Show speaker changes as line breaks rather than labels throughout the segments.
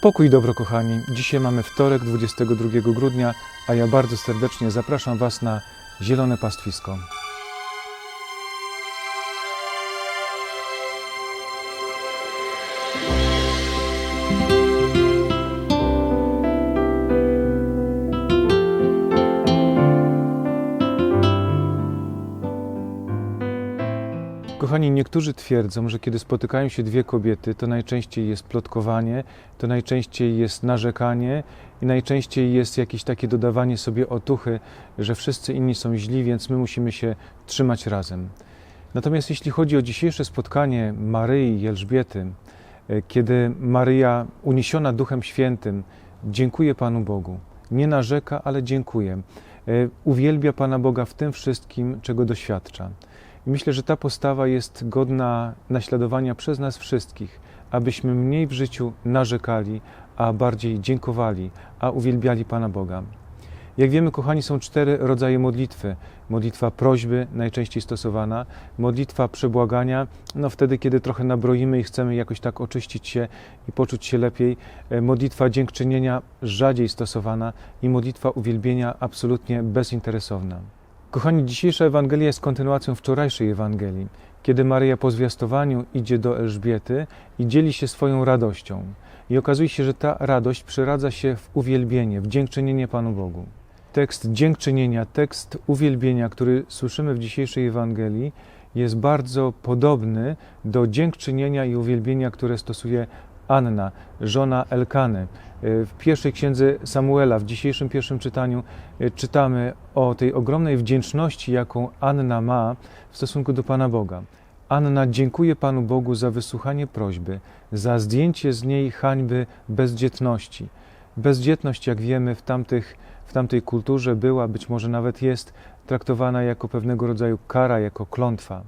Pokój i dobro, kochani. Dzisiaj mamy wtorek, 22 grudnia, a ja bardzo serdecznie zapraszam Was na Zielone Pastwisko. Kochani, niektórzy twierdzą, że kiedy spotykają się dwie kobiety, to najczęściej jest plotkowanie, to najczęściej jest narzekanie i najczęściej jest jakieś takie dodawanie sobie otuchy, że wszyscy inni są źli, więc my musimy się trzymać razem. Natomiast jeśli chodzi o dzisiejsze spotkanie Maryi i Elżbiety, e, kiedy Maryja uniesiona Duchem Świętym dziękuję Panu Bogu, nie narzeka, ale dziękuję, e, uwielbia Pana Boga w tym wszystkim, czego doświadcza. I myślę, że ta postawa jest godna naśladowania przez nas wszystkich, abyśmy mniej w życiu narzekali, a bardziej dziękowali, a uwielbiali Pana Boga. Jak wiemy, kochani, są cztery rodzaje modlitwy. Modlitwa prośby, najczęściej stosowana, modlitwa przebłagania, no wtedy, kiedy trochę nabroimy i chcemy jakoś tak oczyścić się i poczuć się lepiej. E, Modlitwa dziękczynienia, rzadziej stosowana i modlitwa uwielbienia, absolutnie bezinteresowna. Kochani, dzisiejsza Ewangelia jest kontynuacją wczorajszej Ewangelii, kiedy Maryja po zwiastowaniu idzie do Elżbiety i dzieli się swoją radością. I okazuje się, że ta radość przeradza się w uwielbienie, w dziękczynienie Panu Bogu. Tekst dziękczynienia, tekst uwielbienia, który słyszymy w dzisiejszej Ewangelii, jest bardzo podobny do dziękczynienia i uwielbienia, które stosuje Anna, żona Elkany. W pierwszej księdze Samuela, w dzisiejszym pierwszym czytaniu, e, czytamy o tej ogromnej wdzięczności, jaką Anna ma w stosunku do Pana Boga. Anna dziękuje Panu Bogu za wysłuchanie prośby, za zdjęcie z niej hańby bezdzietności. Bezdzietność, jak wiemy, w, tamtych, w tamtej kulturze była, być może nawet jest, traktowana jako pewnego rodzaju kara, jako klątwa.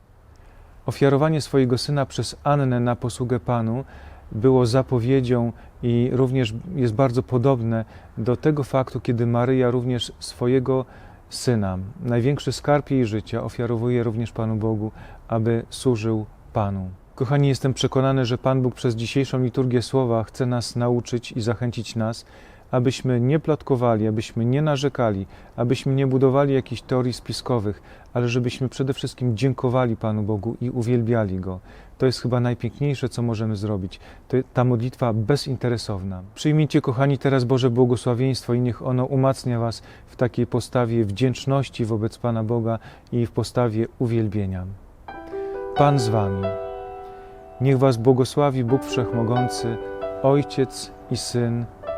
Ofiarowanie swojego syna przez Annę na posługę Panu było zapowiedzią i również jest bardzo podobne do tego faktu, kiedy Maryja również swojego syna, największy skarb jej życia, ofiarowuje również Panu Bogu, aby służył Panu. Kochani, jestem przekonany, że Pan Bóg przez dzisiejszą liturgię słowa chce nas nauczyć i zachęcić nas, abyśmy nie plotkowali, abyśmy nie narzekali, abyśmy nie budowali jakichś teorii spiskowych, ale żebyśmy przede wszystkim dziękowali Panu Bogu i uwielbiali Go. To jest chyba najpiękniejsze, co możemy zrobić. To ta modlitwa bezinteresowna. Przyjmijcie, kochani, teraz Boże błogosławieństwo i niech ono umacnia Was w takiej postawie wdzięczności wobec Pana Boga i w postawie uwielbienia. Pan z Wami. Niech Was błogosławi Bóg Wszechmogący, Ojciec i Syn